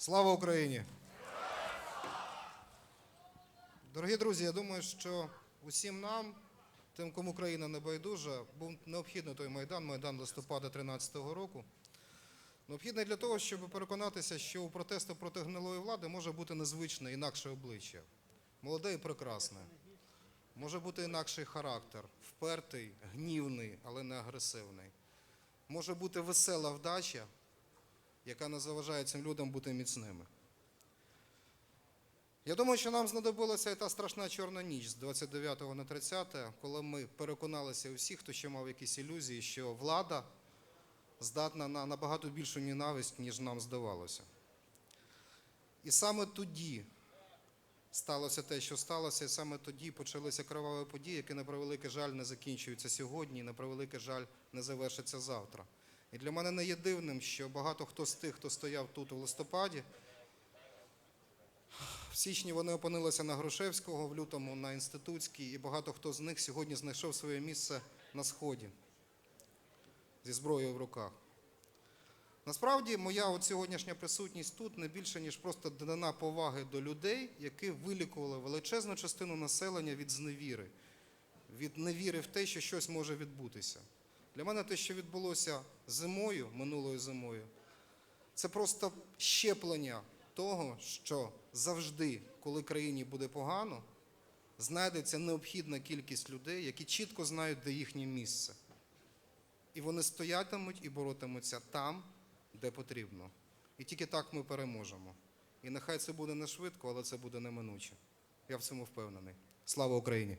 Слава Україні! Дорогі друзі, я думаю, що усім нам, тим, кому країна не байдужа, був необхідний той майдан, майдан листопада 2013 року. Необхідний для того, щоб переконатися, що у протесту проти гнилої влади може бути незвичне, інакше обличчя. Молоде і прекрасне. Може бути інакший характер, впертий, гнівний, але не агресивний. Може бути весела вдача, яка не заважає цим людям бути міцними. Я думаю, що нам знадобилася і та страшна чорна ніч з 29 на 30, коли ми переконалися у всіх, хто ще мав якісь ілюзії, що влада здатна на набагато більшу ненависть, ніж нам здавалося. І саме тоді сталося те, що сталося, і саме тоді почалися криваві події, які, на превеликий жаль, не закінчуються сьогодні, і на превеликий жаль, не завершаться завтра. І для мене не є дивним, що багато хто з тих, хто стояв тут у листопаді, в січні вони опинилися на Грушевського, в лютому на Інститутській, і багато хто з них сьогодні знайшов своє місце на Сході зі зброєю в руках. Насправді, моя от сьогоднішня присутність тут не більше, ніж просто дана поваги до людей, які вилікували величезну частину населення від зневіри, від невіри в те, що щось може відбутися. Для мене те, що відбулося зимою, минулою зимою, це просто щеплення того, що завжди, коли країні буде погано, знайдеться необхідна кількість людей, які чітко знають, де їхнє місце. І вони стоятимуть і боротимуться там, де потрібно. І тільки так ми переможемо. І нехай це буде не швидко, але це буде неминуче. Я в цьому впевнений. Слава Україні!